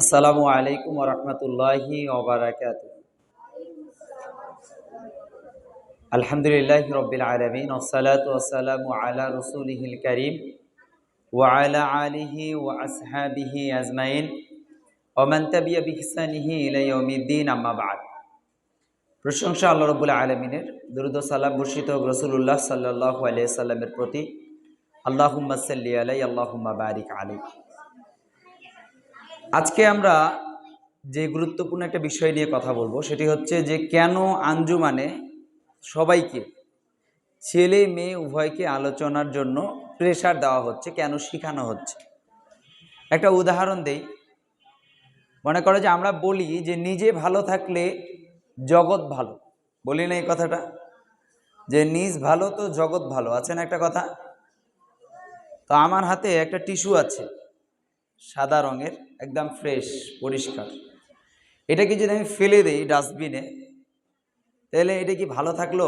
আসসালামু আলাইকুম রহমতুল্লাহি ওবরাকাত আলহামদুলিল্লাহ রবিল আলমিন ওসালাত ওসালাম আলা রসুলহিল করিম ওয়ালা আলিহি ও আসহাবিহি আজমাইন। ওমান তাবিয়া বিহসানিহি ইলাইয়মিদ্দিন আম্মাবাদ প্রশংসা আল্লাহ রবুল্লা আলমিনের দুরুদ বর্ষিত রসুল্লাহ সাল্লাহ আলিয়া সাল্লামের প্রতি। আল্লাহুম্মা সাল্লি আলাই, আল্লাহুম্মা বারিক আলাই। আজকে আমরা যে গুরুত্বপূর্ণ একটা বিষয় নিয়ে কথা বলব, সেটি হচ্ছে যে কেন আঞ্জুমানে সবাইকে, ছেলে মেয়ে উভয়কে আলোচনার জন্য প্রেশার দেওয়া হচ্ছে, কেন শেখানো হচ্ছে? একটা উদাহরণ দেই। মনে করো যে আমরা বলি যে নিজে ভালো থাকলে জগৎ ভালো। বলি না এই কথাটা? যে নিজ ভালো তো জগৎ ভালো, আছে না একটা কথা? তো আমার হাতে একটা টিস্যু আছে। সাদা রঙের, একদম ফ্রেশ পরিষ্কার। এটাকে যদি আমি ফেলে দিই ডাস্টবিনে তাহলে এটা কি ভালো থাকল?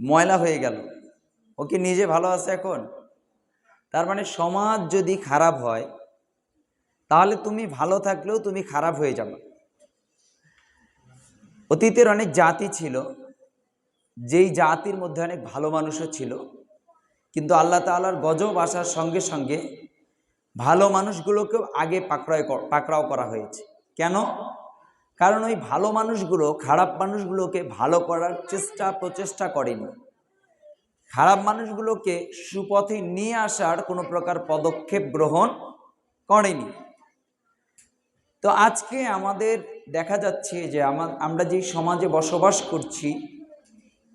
ময়লা হয়ে গেল। ও কি নিজে ভালো আছে এখন? তার মানে সমাজ যদি খারাপ হয়, তাহলে তুমি ভালো থাকলেও তুমি খারাপ হয়ে যাবে। অতীতের অনেক জাতি ছিল, যেই জাতির মধ্যে অনেক ভালো মানুষও ছিল, কিন্তু আল্লাহ তালার গজব আসার সঙ্গে সঙ্গে ভালো মানুষগুলোকেও আগে পাকড়ায় পাকড়াও করা হয়েছে। কেন? কারণ ওই ভালো মানুষগুলো খারাপ মানুষগুলোকে ভালো করার চেষ্টা, প্রচেষ্টা করেনি। খারাপ মানুষগুলোকে সুপথে নিয়ে আসার কোনো প্রকার পদক্ষেপ গ্রহণ করেনি। তো আজকে আমাদের দেখা যাচ্ছে যে আমার যেই সমাজে বসবাস করছি,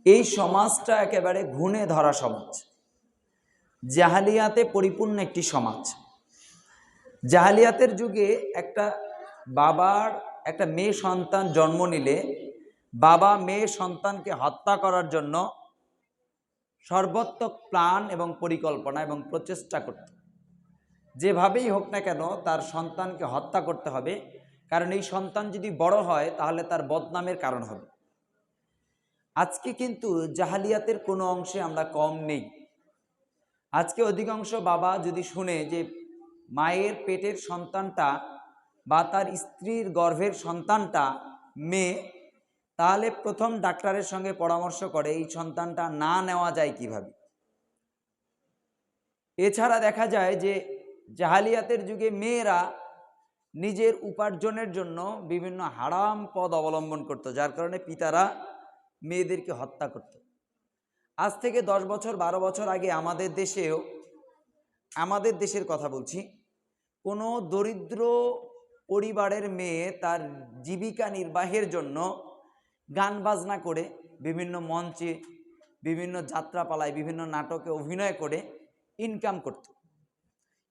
এই সমাজটা একেবারে ঘুণে ধরা সমাজ। জাহালিয়াতে পরিপূর্ণ একটি সমাজ। জাহালিয়াতের যুগে একটা বাবার, একটা মেয়ে সন্তান জন্ম নিলে বাবা মেয়ে সন্তানকে হত্যা করার জন্য সর্বাত্মক প্ল্যান এবং পরিকল্পনা এবং প্রচেষ্টা করত। যেভাবেই হোক না কেন তার সন্তানকে হত্যা করতে হবে, কারণ এই সন্তান যদি বড় হয় তাহলে তার বদনামের কারণ হবে। আজকে কিন্তু জাহালিয়াতের কোনো অংশে আমরা কম নেই। আজকে অধিকাংশ বাবা যদি শুনে যে মায়ের পেটের সন্তানটা বা তার স্ত্রীর গর্ভের সন্তানটা মেয়ে, তাহলে প্রথম ডাক্তারের সঙ্গে পরামর্শ করে এই সন্তানটা না নেওয়া যায় কীভাবে? এছাড়া দেখা যায় যে জাহালিয়াতের যুগে মেয়েরা নিজের উপার্জনের জন্য বিভিন্ন হারাম পদ অবলম্বন করত, যার কারণে পিতারা মেয়েদেরকে হত্যা করত। আজ থেকে দশ বছর, বারো বছর আগে আমাদের দেশেও আমাদের দেশের কথা বলছি। কোনো দরিদ্র পরিবারের মেয়ে তার জীবিকা নির্বাহের জন্য গান বাজনা করে, বিভিন্ন মঞ্চে, বিভিন্ন যাত্রাপালায়, বিভিন্ন নাটকে অভিনয় করে ইনকাম করত।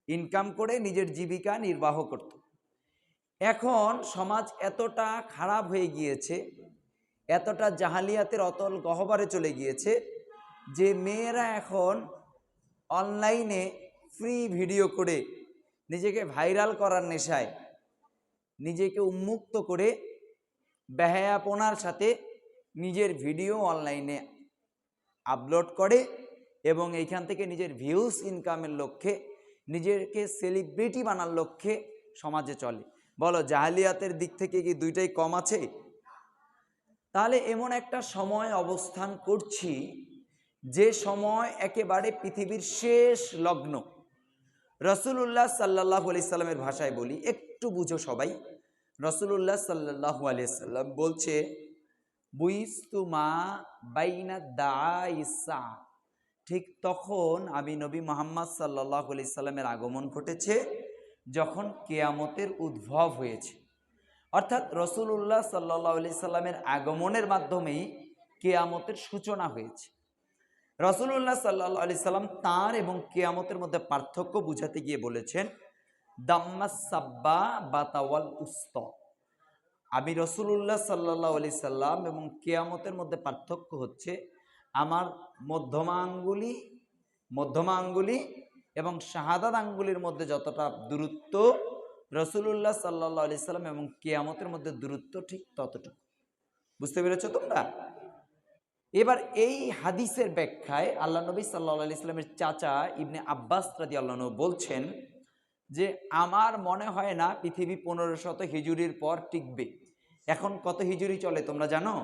ইনকাম করে নিজের জীবিকা নির্বাহ করত। এখন সমাজ এতটা খারাপ হয়ে গিয়েছে, এতটা জাহালিয়াতের অতল গহবারে চলে গিয়েছে যে মেয়েরা এখন অনলাইনে ফ্রি ভিডিও করে নিজেকে ভাইরাল করার নেশায় নিজেকে উন্মুক্ত করে বেহায়াপনার সাথে নিজের ভিডিও অনলাইনে আপলোড করে এবং এইখান থেকে নিজের ভিউজ ইনকামের লক্ষ্যে নিজেকে সেলিব্রিটি বানার লক্ষ্যে সমাজে চলে। বলো, জাহালিয়াতের দিক থেকে কি দুইটাই কম আছে? তাহলে এমন একটা সময় অবস্থান করছি যে সময় একেবারে পৃথিবীর শেষ লগ্ন। রসুল্লাহ সাল্লাহ আলি সাল্লামের ভাষায় বলি, একটু বুঝো সবাই। রসুল্লাহ সাল্লাহ আলি সাল্লাম বলছে বুইস্তুমা বাইনা দা ইসা ঠিক তখন আমি নবী মোহাম্মদ সাল্লাহ আলি সাল্লামের আগমন ঘটেছে, যখন কেয়ামতের উদ্ভব হয়েছে। অর্থাৎ রসুল্লাহ সাল্লাহ আলি সাল্লামের আগমনের মাধ্যমেই কেয়ামতের সূচনা হয়েছে। রসুল্লাহ সাল্লা আলি সাল্লাম তাঁর এবং কেয়ামতের মধ্যে পার্থক্য বুঝাতে গিয়ে বলেছেন, দাম্মা সাব্বা বাতাওয়াল উস্ত। আমি রসুল্লাহ সাল্লাহ আলি সাল্লাম এবং কেয়ামতের মধ্যে পার্থক্য হচ্ছে আমার মধ্যমা আঙ্গুলি মধ্যমা আঙ্গুলি এবং শাহাদাত আঙ্গুলির মধ্যে যতটা দূরত্ব রসুল্লাহ সাল্লাহ আলি সাল্লাম এবং কেয়ামতের মধ্যে দূরত্ব ঠিক ততটুকু। বুঝতে পেরেছ তোমরা? এবার এই হাদিসের ব্যাখ্যায় আল্লাহ নবী সাল্লা ইসলামের চাচা ইবনে আব্বাস রাদি আল্লাহ বলছেন যে, আমার মনে হয় না পৃথিবী পনেরো শত হিজুরির পর টিকবে। এখন কত হিজুরি চলে তোমরা জানো?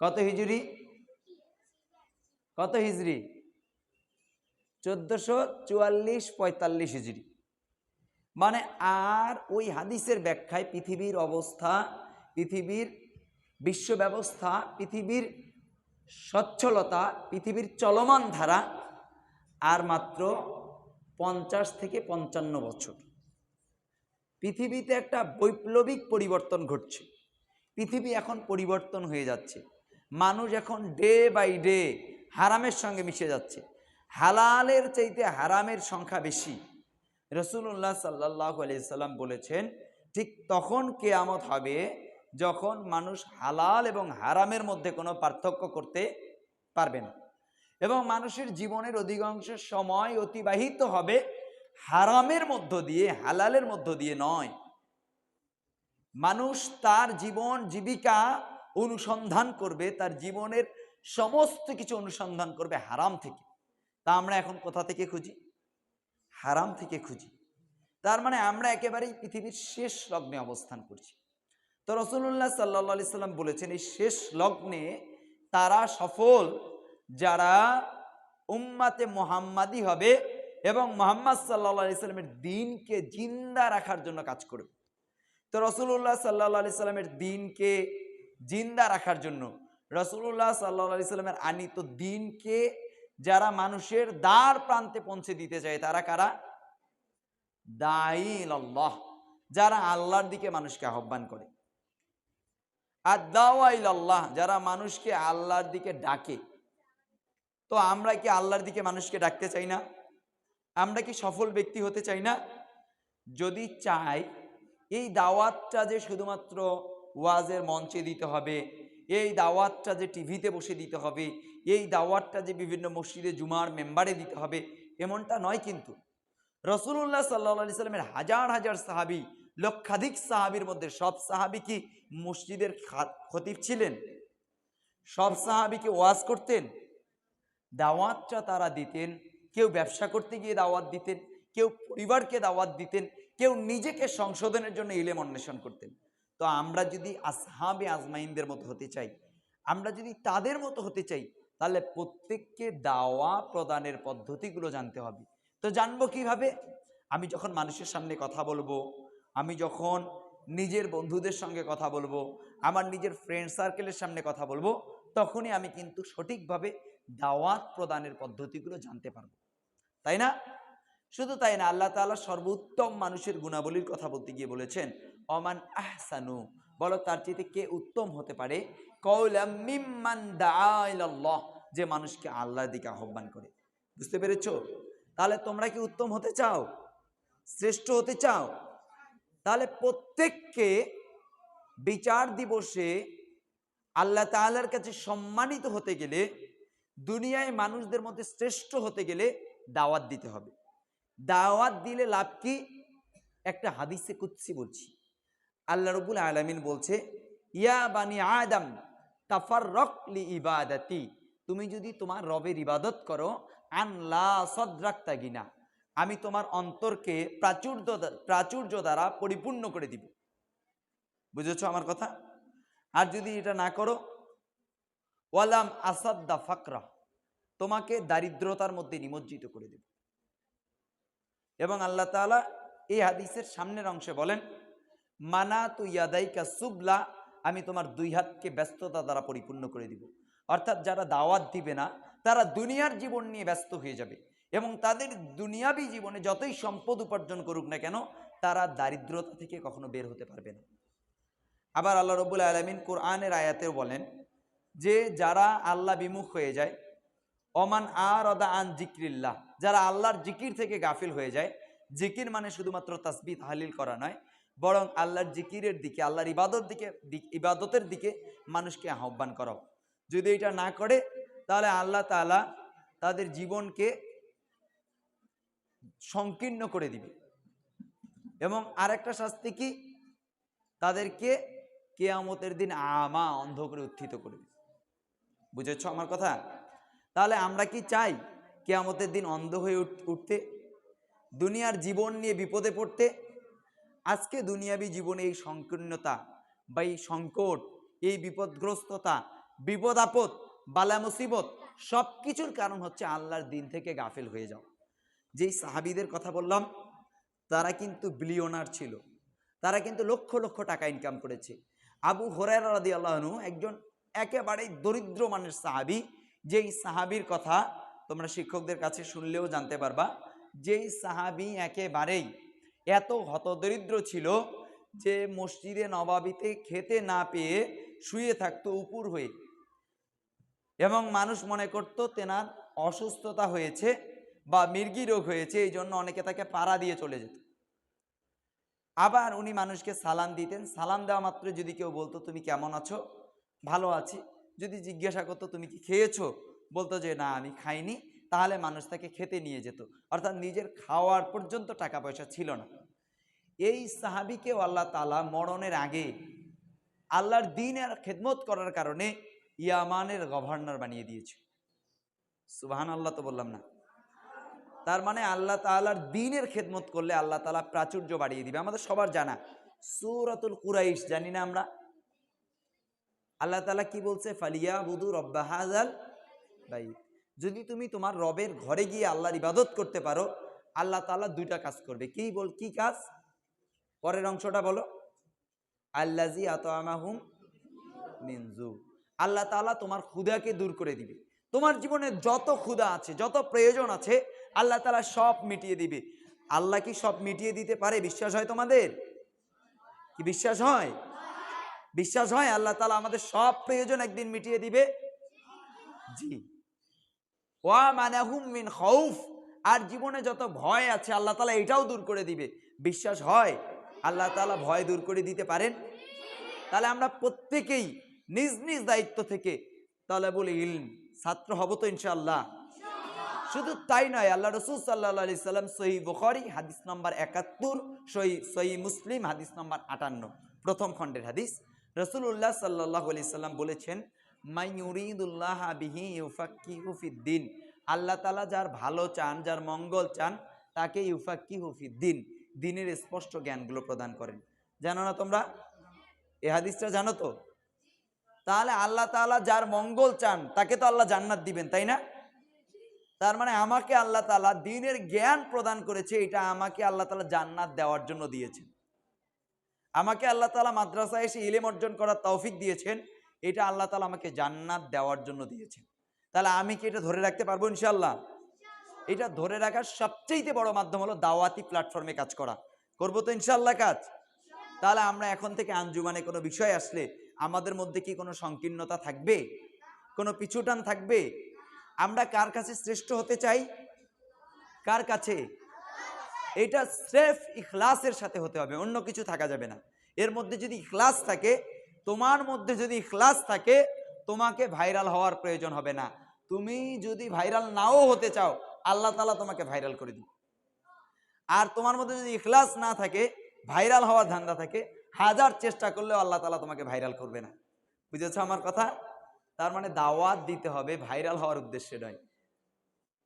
কত হিজুরি? কত হিজড়ি চোদ্দশো চুয়াল্লিশ পঁয়তাল্লিশ হিজড়ি মানে আর ওই হাদিসের ব্যাখ্যায় পৃথিবীর অবস্থা, পৃথিবীর বিশ্ব ব্যবস্থা পৃথিবীর সচ্ছলতা, পৃথিবীর চলমান ধারা, আর মাত্র পঞ্চাশ থেকে পঞ্চান্ন বছর। পৃথিবীতে একটা বৈপ্লবিক পরিবর্তন ঘটছে। পৃথিবী এখন পরিবর্তন হয়ে যাচ্ছে। মানুষ এখন ডে বাই ডে হারামের সঙ্গে মিশে যাচ্ছে। হালালের চাইতে হারামের সংখ্যা বেশি। রসুল্লাহ সাল্লাহ আলিয়াল্লাম বলেছেন, ঠিক তখন কেয়ামত হবে যখন মানুষ হালাল এবং হারামের মধ্যে কোনো পার্থক্য করতে পারবে না। এবং মানুষের জীবনের অধিকাংশ সময় অতিবাহিত হবে হারামের মধ্য দিয়ে, হালালের মধ্য দিয়ে নয়। মানুষ তার জীবন জীবিকা অনুসন্ধান করবে, তার জীবনের সমস্ত কিছু অনুসন্ধান করবে হারাম থেকে। তা আমরা এখন কোথা থেকে খুঁজি? হারাম থেকে খুঁজি। তার মানে আমরা একেবারেই পৃথিবীর শেষ লগ্নে অবস্থান করছি। তো রসুল্লাহ সাল্লা সাল্লাম বলেছেন, এই শেষ লগ্নে তারা সফল, যারা উম্মাতে মোহাম্মাদি হবে এবং মোহাম্মদ সাল্লা সাল্লামের দিনকে জিন্দা রাখার জন্য কাজ করবে। তো রসুল্লাহ সাল্লা সাল্লামের দিনকে জিন্দা রাখার জন্য রসুল্লাহ সাল্লা সাল্লামের আনিত দিনকে যারা মানুষের দ্বার প্রান্তে পৌঁছে দিতে চায়, তারা কারা? দাইল আল্লাহ, যারা আল্লাহর দিকে মানুষকে আহ্বান করে। আর দাওয়াইল যারা মানুষকে আল্লাহর দিকে ডাকে। তো আমরা কি আল্লাহর দিকে মানুষকে ডাকতে চাই না? আমরা কি সফল ব্যক্তি হতে চাই না? যদি চাই, এই দাওয়াতটা যে শুধুমাত্র ওয়াজের মঞ্চে দিতে হবে, এই দাওয়াতটা যে টিভিতে বসে দিতে হবে, এই দাওয়াতটা যে বিভিন্ন মসজিদে জুমার মেম্বারে দিতে হবে, এমনটা নয় কিন্তু। রসুল্লাহ সাল্লা সাল্লামের হাজার হাজার সাহাবি লক্ষাধিক সাহাবির মধ্যে সব সাহাবি কি মসজিদের খতিব ছিলেন? সব সাহাবি কি ওয়াজ করতেন? দাওয়াতটা তারা দিতেন। কেউ ব্যবসা করতে গিয়ে দাওয়াত দিতেন, কেউ পরিবারকে দাওয়াত দিতেন, কেউ নিজেকে সংশোধনের জন্য ইলেম অন্বেষণ করতেন। তো আমরা যদি আসহাবে আজমাইনদের মতো হতে চাই, আমরা যদি তাদের মতো হতে চাই, তাহলে প্রত্যেককে দাওয়া প্রদানের পদ্ধতিগুলো জানতে হবে। তো জানব কীভাবে? আমি যখন মানুষের সামনে কথা বলব আমি যখন নিজের বন্ধুদের সঙ্গে কথা বলব, আমার নিজের ফ্রেন্ড সার্কেলের সামনে কথা বলব, তখনই আমি কিন্তু সঠিকভাবে দাওয়াত প্রদানের পদ্ধতিগুলো জানতে পারব। তাই না? শুধু তাই না, আল্লাহ তাআলা সর্বোত্তম মানুষের গুণাবলীর কথা বলতে গিয়ে বলেছেন, অমান আহসানু বলো তার চেয়ে কে উত্তম হতে পারে? মিম্মান যে মানুষকে আল্লাহর দিকে আহ্বান করে। বুঝতে পেরেছ? তাহলে তোমরা কি উত্তম হতে চাও? শ্রেষ্ঠ হতে চাও? তাহলে প্রত্যেককে বিচার দিবসে আল্লাহ তাআলার কাছে সম্মানিত হতে গেলে দুনিয়ায় মানুষদের মধ্যে শ্রেষ্ঠ হতে গেলে দাওয়াত দিতে হবে। দাওয়াত দিলে লাভ কি? একটা হাদিসে কুৎসি বলছি। আল্লাহ রবুল আলমিন বলছে, ইয়া বানি আদম তাফার রকলি ইবাদাতি তুমি যদি তোমার রবের ইবাদত করো আনলা সদ্রাক্তা গিনা। আমি তোমার অন্তরকে প্রাচুর্য প্রাচুর্য দ্বারা পরিপূর্ণ করে দিব। বুঝেছ আমার কথা? আর যদি এটা না করো, ওয়ালাম আসাদ্দা ফাকরা, তোমাকে দারিদ্রতার মধ্যে নিমজ্জিত করে দেব। এবং আল্লাহ তাআলা এই হাদিসের সামনের অংশে বলেন মানা তু ইয়াদাইকা সুবলা আমি তোমার দুই হাতকে ব্যস্ততা দ্বারা পরিপূর্ণ করে দিব। অর্থাৎ যারা দাওয়াত দিবে না, তারা দুনিয়ার জীবন নিয়ে ব্যস্ত হয়ে যাবে। এবং তাদের দুনিয়াবি জীবনে যতই সম্পদ উপার্জন করুক না কেন, তারা দারিদ্রতা থেকে কখনো বের হতে পারবে না। আবার আল্লাহ রবুল আলমিন কোরআনের আয়াতেও বলেন যে, যারা আল্লাহ বিমুখ হয়ে যায় অমান আর অদা আন জিক্রিল্লাহ যারা আল্লাহর জিকির থেকে গাফিল হয়ে যায়, জিকির মানে শুধুমাত্র তাসবিদ হালিল করা নয়, বরং আল্লাহর জিকিরের দিকে, আল্লাহর ইবাদত দিকে, ইবাদতের দিকে মানুষকে আহ্বান করাও। যদি এটা না করে, তাহলে আল্লাহ তালা তাদের জীবনকে সংকীর্ণ করে দিবে। এবং আরেকটা শাস্তি কি? তাদেরকে কেয়ামতের দিন আমা অন্ধ করে উত্থিত করবে বুঝেছ আমার কথা? তাহলে আমরা কি চাই কেয়ামতের দিন অন্ধ হয়ে উঠতে? দুনিয়ার জীবন নিয়ে বিপদে পড়তে? আজকে দুনিয়াবি জীবনে এই সংকীর্ণতা বা এই সংকট, এই বিপদগ্রস্ততা, বিপদ আপদ, বালা মুসিবত সব কিছুর কারণ হচ্ছে আল্লাহর দিন থেকে গাফেল হয়ে যাও যেই সাহাবিদের কথা বললাম, তারা কিন্তু বিলিয়নার ছিল। তারা কিন্তু লক্ষ লক্ষ টাকা ইনকাম করেছে। আবু হরার রাদি আল্লাহনু একজন একেবারেই দরিদ্র মানের সাহাবি। যেই সাহাবির কথা তোমরা শিক্ষকদের কাছে শুনলেও জানতে পারবা, যেই সাহাবি একেবারেই এত হতদরিদ্র ছিল যে মসজিদে নবাবিতে খেতে না পেয়ে শুয়ে থাকতো উপুর হয়ে। এবং মানুষ মনে করত তেনার অসুস্থতা হয়েছে বা মির্গি রোগ হয়েছে, এই জন্য অনেকে তাকে পাড়া দিয়ে চলে যেত। আবার উনি মানুষকে সালাম দিতেন। সালাম দেওয়া মাত্র যদি কেউ বলতো, তুমি কেমন আছো? ভালো আছি। যদি জিজ্ঞাসা করতো, তুমি কি খেয়েছো? বলতো যে, না, আমি খাইনি। তাহলে মানুষ তাকে খেতে নিয়ে যেত। অর্থাৎ নিজের খাওয়ার পর্যন্ত টাকা পয়সা ছিল না। এই সাহাবিকেও আল্লাহ তালা মরণের আগে আল্লাহর দিনের খেদমত করার কারণে ইয়ামানের গভর্নর বানিয়ে দিয়েছে। সুবাহান আল্লাহ তো বললাম না। তার মানে আল্লাহ তালার দিনের খেদমত করলে আল্লাহ তালা প্রাচুর্য বাড়িয়ে দিবে। আমাদের সবার জানা। সুরাতুল কুরাইশ, জানি না আমরা। আল্লাহ তালা কি বলছে? ফালিয়া বুদু রব্বা হাজাল ভাই যদি তুমি তোমার রবের ঘরে গিয়ে আল্লাহর ইবাদত করতে পারো, আল্লাহ তালা দুইটা কাজ করবে। কি বল, কি কাজ? পরের অংশটা বলো। মিনজু আল্লাহ তালা তোমার ক্ষুদাকে দূর করে দিবে। তোমার জীবনে যত ক্ষুধা আছে, যত প্রয়োজন আছে, আল্লাহ তালা সব মিটিয়ে দিবে। আল্লাহ কি সব মিটিয়ে দিতে পারে? বিশ্বাস হয় তোমাদের? কি বিশ্বাস হয়? বিশ্বাস হয় আল্লাহ তালা আমাদের সব প্রয়োজন একদিন মিটিয়ে দিবে? জি। ওয়া মানাহুম মিন খৌফ আর জীবনে যত ভয় আছে, আল্লাহ তালা এটাও দূর করে দিবে। বিশ্বাস হয় আল্লাহ তালা ভয় দূর করে দিতে পারেন? তাহলে আমরা প্রত্যেকেই নিজ নিজ দায়িত্ব থেকে তাহলে বলি ইলম ছাত্র হব তো ইনশাল্লাহ শুধু তাই নয়, আল্লাহ রসুল সাল্লাহ সাল্লাম সহি বুখারি, হাদিস নম্বর একাত্তর, সহি সহি মুসলিম, হাদিস নম্বর আটান্ন। প্রথম খণ্ডের হাদিস। রসুল্লাহ সাল্লাহ আলি সাল্লাম বলেছেন মাইউরিদুল্লাহ বিহি ইউফাক্কি হুফিদ্দিন আল্লাহ তালা যার ভালো চান, যার মঙ্গল চান, তাকে ইউফাক্কি হুফিদ্দিন দিনের স্পষ্ট জ্ঞানগুলো প্রদান করেন। জানো না তোমরা? এ হাদিসটা জানো তো? তাহলে আল্লাহ তাআলা যার মঙ্গল চান, তাকে তো আল্লাহ জান্নাত দিবেন, তাই না? তার মানে আমাকে আল্লাহ তাআলা দিনের জ্ঞান প্রদান করেছে, এটা আমাকে আল্লাহ তাআলা জান্নাত দেওয়ার জন্য দিয়েছেন। আমাকে আল্লাহ তালা মাদ্রাসায় এসে ইলেম অর্জন করার তৌফিক দিয়েছেন, এটা আল্লাহ তালা আমাকে জান্নাত দেওয়ার জন্য দিয়েছেন। তাহলে আমি কি এটা ধরে রাখতে পারব ইনশাল্লাহ এটা ধরে রাখার সবচেয়ে বড় মাধ্যম হলো দাওয়াতি প্ল্যাটফর্মে কাজ করা। করব তো ইনশাল্লাহ কাজ? তাহলে আমরা এখন থেকে আঞ্জুমানে কোনো বিষয় আসলে আমাদের মধ্যে কি কোনো সংকীর্ণতা থাকবে? কোনো পিছুটান থাকবে? আমরা কার কাছে শ্রেষ্ঠ হতে চাই? কার কাছে? এটা স্রেফ ইখলাসের সাথে হতে হবে, অন্য কিছু থাকা যাবে না। এর মধ্যে যদি ইখলাস থাকে, তোমার মধ্যে যদি ইখলাস থাকে, তোমাকে ভাইরাল হওয়ার প্রয়োজন হবে না। তুমি যদি ভাইরাল নাও হতে চাও, আল্লাহ তালা তোমাকে ভাইরাল করে দিবে। আর তোমার মধ্যে যদি ইখলাস না থাকে ভাইরাল হওয়ার ধান্দা থাকে। হাজার চেষ্টা করলেও আল্লাহ তালা তোমাকে ভাইরাল করবে না। বুঝেছ আমার কথা? তার মানে দাওয়াত দিতে হবে ভাইরাল হওয়ার উদ্দেশ্যে নয়।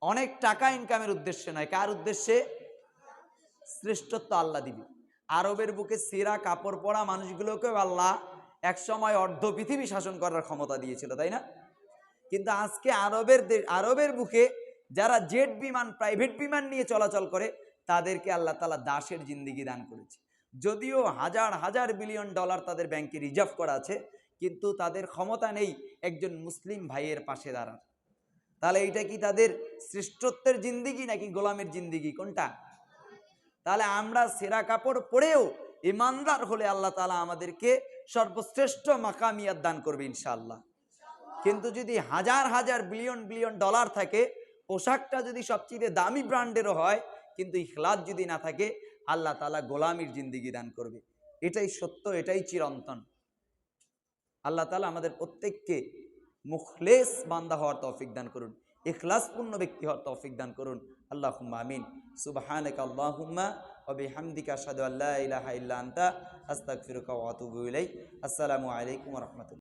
অনেক টাকা ইনকামের উদ্দেশ্যে নয়। কার উদ্দেশ্যে? শ্রেষ্ঠত্ব আল্লাহ দিবে। আরবের বুকে সেরা কাপড় পরা মানুষগুলোকেও আল্লাহ একসময় অর্ধ পৃথিবী শাসন করার ক্ষমতা দিয়েছিল, তাই না? কিন্তু আজকে আরবের আরবের বুকে যারা জেট বিমান প্রাইভেট বিমান নিয়ে চলাচল করে, তাদেরকে আল্লাহ তালা দাসের জিন্দিগি দান করেছে। যদিও হাজার হাজার বিলিয়ন ডলার তাদের ব্যাংকে রিজার্ভ করা আছে, কিন্তু তাদের ক্ষমতা নেই একজন মুসলিম ভাইয়ের পাশে দাঁড়ার। তাহলে এইটা কি তাদের শ্রেষ্ঠত্বের জিন্দিগি নাকি গোলামের জিন্দিগি কোনটা? তাহলে আমরা সেরা কাপড় পরেও ইমানদার হলে আল্লাহ তালা আমাদেরকে সর্বশ্রেষ্ঠ মাকামিয়াত দান করবে ইনশাল্লাহ কিন্তু যদি হাজার হাজার বিলিয়ন বিলিয়ন ডলার থাকে, পোশাকটা যদি সবচেয়ে দামি ব্র্যান্ডেরও হয়, কিন্তু ইখলাস যদি না থাকে আল্লাহ তালা গোলামির জিন্দিগি দান করবে। এটাই সত্য, এটাই চিরন্তন। আল্লাহ তালা আমাদের প্রত্যেককে মুখলেস বান্দা হওয়ার তৌফিক দান করুন, ইখলাসপূর্ণ ব্যক্তি হওয়ার তৌফিক দান করুন। আল্লাহ আমিন। সুবহানাকা আল্লাহুম্মা ওয়া বিহামদিকা আশহাদু আল্লা ইলাহা ইল্লা আনতা, আস্তাগফিরুকা ওয়া আতুবু আসসালামু আলাইকুম ওয়া রাহমাতুল্লাহ।